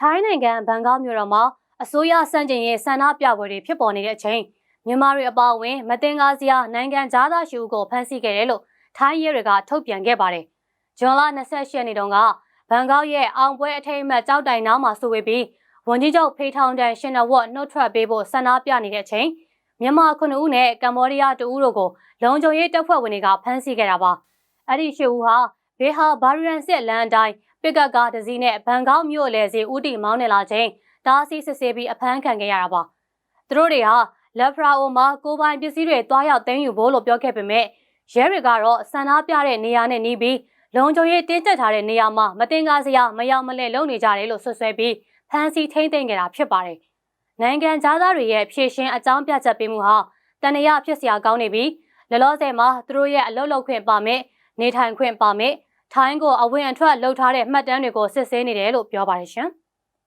ထိုင်းနိုင်ငံဘန်ကောက်မြို့တော်မှာအစိုးရစံကျင်ရေးဆန္ဒပြပွဲတွေဖြစ်ပေါ်နေတဲ့အချိန်မြန်မာတွေအပါအဝင်မတင်ကားစရာနိုင်ငံသားသားရှိဦးကိုဖမ်းဆီးခဲ့တယ်လို့ထိုင်းရဲတွေကထုတ်ပြန်ခဲ့ပါတယ်။ဇွန်လ28ရက်နေ့တုန်းကဘန်ကောက်ရဲ့အောင်ပွဲအထိမ်းအမှတ်ကြောက်တိုင်နားမှာစုဝေးပြီးဝန်ကြီးချုပ်ဖေထောင်တန်ရှင်နဝတ်နှုတ်ထွက်ပေးဖို့ဆန္ဒပြနေတဲ့အချိန်မြန်မာခုနှစ်ဦးနဲ့ကမ္ဘောဒီးယားတဦးတို့ကိုလုံခြုံရေးတပ်ဖွဲ့ဝင်တွေကဖမ်းဆီးခဲ့တာပါ။အဲ့ဒီရှစ်ဦးဟာဘေဟာဘာရီယန်စစ်လန်တိုင်း ပစ်ကတ်ကားတစ်စီးနဲ့ဘန်ကောက်မြို့လေစီဦးတီမောင်းနေလာချိန်တားဆီးစစ်ဆေးပြီးအဖမ်းခံခဲ့ရတာပါ။သူတို့တွေဟာလက်ဖရာအိုမှာကိုပိုင်ပစ္စည်းတွေတွားရောက်သိမ်းယူဖို့လို့ပြောခဲ့ပေမဲ့ရဲတွေကတော့စံနာပြတဲ့နေရာနဲ့နီးပြီးလုံခြုံရေးတင်းကျပ်ထားတဲ့နေရာမှာမတင်ကားစရာမရောက်မလဲလုပ်နေကြတယ်လို့ဆွဆွဲပြီးဖမ်းဆီးထိမ့်သိမ်းခဲ့တာဖြစ်ပါတယ်။နိုင်ငံသားတွေရဲ့ဖြည့်ရှင်းအကြောင်းပြချက်ပေးမှုဟာတန်ရဖြစ်စရာကောင်းနေပြီးလလောဆယ်မှာသူတို့ရဲ့အလုပ်လုပ်ခွင့်ပါမယ်နေထိုင်ခွင့်ပါမယ် ထိုင်းကိုအဝင်အထွက်လှုပ်ထားတဲ့မှတ်တမ်းတွေကိုစစ်ဆေးနေတယ်လို့ပြောပါတယ်ရှင်။